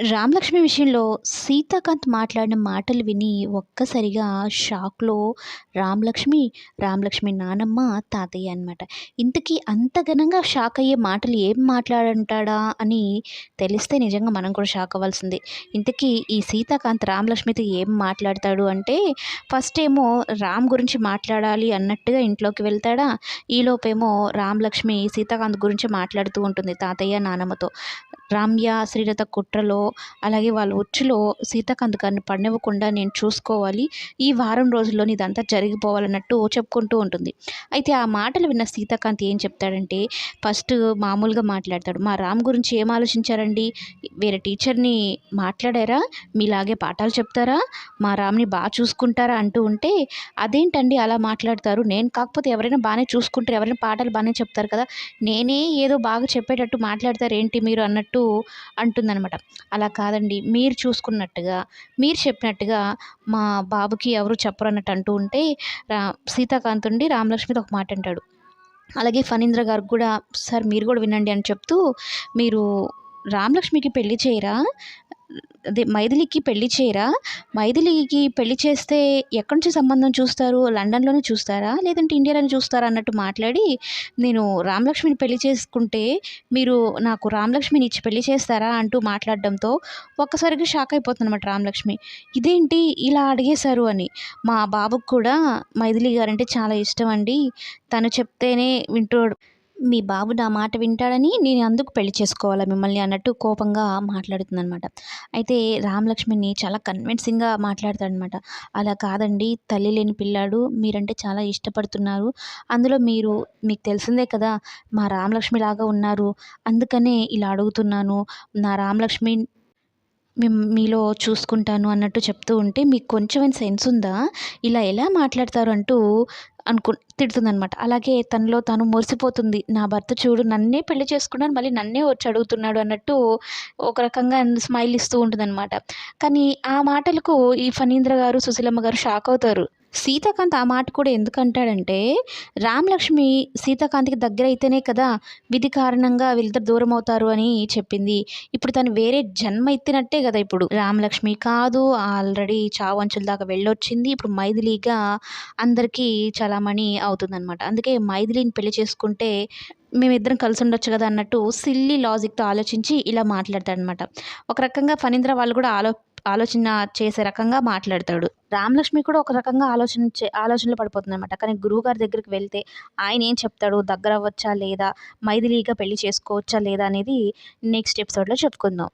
రామలక్ష్మి విషయంలో సీతాకాంత్ మాట్లాడిన మాటలు విని ఒక్కసారిగా షాక్‌లో రామలక్ష్మి, రామలక్ష్మి నానమ్మ, తాతయ్య అనమాట. ఇంతకీ అంత ఘనంగా షాక్ అయ్యే మాటలు ఏం మాట్లాడంటాడా అని తెలిస్తే నిజంగా మనం కూడా షాక్ అవ్వాల్సిందే. ఇంతకీ ఈ సీతాకాంత్ రామలక్ష్మితో ఏం మాట్లాడతాడు అంటే ఫస్ట్ ఏమో రామ్ గురించి మాట్లాడాలి అన్నట్టుగా ఇంట్లోకి వెళ్తాడా, ఈలోపేమో రామలక్ష్మి సీతాకాంత్ గురించి మాట్లాడుతూ ఉంటుంది తాతయ్య, నానమ్మతో. రామ్య శ్రీలత కుట్రలో అలాగే వాళ్ళ ఉచ్చులో సీతాకాంత్ గారిని పడనివ్వకుండా నేను చూసుకోవాలి. ఈ వారం రోజుల్లో ఇదంతా జరిగిపోవాలన్నట్టు చెప్పుకుంటూ ఉంటుంది. అయితే ఆ మాటలు విన్న సీతాకాంత్ ఏం చెప్తాడంటే ఫస్ట్ మామూలుగా మాట్లాడతాడు. మా రామ్ గురించి ఏం ఆలోచించారండి? వేరే టీచర్‌ని మాట్లాడారా? మీలాగే పాఠాలు చెప్తారా? మా రామ్‌ని బాగా చూసుకుంటారా? అంటూ ఉంటే అదేంటండి అలా మాట్లాడతారు? నేను కాకపోతే ఎవరైనా బాగానే చూసుకుంటారు. ఎవరైనా పాఠాలు బాగానే చెప్తారు కదా! నేనే ఏదో బాగా చెప్పేటట్టు మాట్లాడతారేంటి మీరు అన్నట్టు అంటుందనమాట. అలా కాదండి మీరు చూసుకున్నట్టుగా, మీరు చెప్పినట్టుగా మా బాబుకి ఎవరు చెప్పరు అన్నట్టు అంటూ ఉంటే రా సీతాకాంత్ ఉండి రామలక్ష్మితో ఒక మాట అంటాడు. అలాగే ఫణీంద్ర గారికి కూడా సార్ మీరు కూడా వినండి అని చెప్తూ మీరు రామలక్ష్మికి పెళ్ళి చేయరా? అదే మైథిలికి పెళ్ళి చేయరా? మైథిలికి పెళ్ళి చేస్తే ఎక్కడి నుంచి సంబంధం చూస్తారు? లండన్‌లోనే చూస్తారా? లేదంటే ఇండియాలోనే చూస్తారా? అన్నట్టు మాట్లాడి నేను రామలక్ష్మిని పెళ్ళి చేసుకుంటే మీరు నాకు రామలక్ష్మిని ఇచ్చి పెళ్ళి చేస్తారా? అంటూ మాట్లాడడంతో ఒక్కసారిగా షాక్ అయిపోతుందనమాట రామలక్ష్మి. ఇదేంటి ఇలా అడిగేశారు అని. మా బాబుకు కూడా మైథిలి గారంటే చాలా ఇష్టం అండి. తను చెప్తేనే వింటాడు. మీ బాబు నా మాట వింటాడని నేను అందుకు పెళ్ళి చేసుకోవాలా మిమ్మల్ని అన్నట్టు కోపంగా మాట్లాడుతుందనమాట. అయితే రామలక్ష్మిని చాలా కన్విన్సింగ్‌గా మాట్లాడతాడనమాట. అలా కాదండి తల్లి లేని పిల్లాడు. మీరంటే చాలా ఇష్టపడుతున్నారు. అందులో మీరు మీకు తెలిసిందే కదా! మా రామలక్ష్మి లాగా ఉన్నారు. అందుకనే ఇలా అడుగుతున్నాను. నా రామలక్ష్మి మీలో చూసుకుంటాను అన్నట్టు చెప్తూ ఉంటే మీకు కొంచెమైనా సెన్స్ ఉందా? ఇలా ఎలా మాట్లాడతారు అంటూ అనుకు తిడుతుందనమాట. అలాగే తనలో తాను మురిసిపోతుంది. నా భర్త చూడు నన్నే పెళ్ళి చేసుకున్నాడు. మళ్ళీ నన్నే వచ్చి అడుగుతున్నాడు అన్నట్టు ఒక రకంగా స్మైల్ ఇస్తూ ఉంటుందనమాట. కానీ ఆ మాటలకు ఈ ఫణీంద్ర గారు, సుశీలమ్మ గారు షాక్ అవుతారు. సీతాకాంత్ ఆ మాట కూడా ఎందుకంటాడంటే రామలక్ష్మి సీతాకాంత్‌కి అయితేనే కదా! విధి కారణంగా వీళ్ళిద్దరు దూరం అవుతారు అని చెప్పింది. ఇప్పుడు తను వేరే జన్మ ఎత్తినట్టే కదా! ఇప్పుడు. రామలక్ష్మి కాదు ఆల్రెడీ చావంచుల దాకా వెళ్ళొచ్చింది. ఇప్పుడు మైథిలిగా అందరికీ చలామణి అవుతుందనమాట. అందుకే మైథిలిని పెళ్ళి చేసుకుంటే మేమిద్దరం కలిసి ఉండొచ్చు కదా! అన్నట్టు సిల్లీ లాజిక్‌తో ఆలోచించి ఇలా మాట్లాడతాడనమాట. ఒక రకంగా ఫణీంద్ర వాళ్ళు కూడా ఆలో ఆలోచన చేసే రకంగా మాట్లాడతాడు. రామలక్ష్మి కూడా ఒక రకంగా ఆలోచన ఆలోచనలు పడిపోతుంది పడిపోతుందనమాట. కానీ గురువుగారి దగ్గరికి వెళ్తే ఆయన ఏం చెప్తాడు? దగ్గర అవ్వచ్చా లేదా? మైథిలీగా పెళ్ళి చేసుకోవచ్చా లేదా? అనేది నెక్స్ట్ ఎపిసోడ్‌లో చెప్పుకుందాం.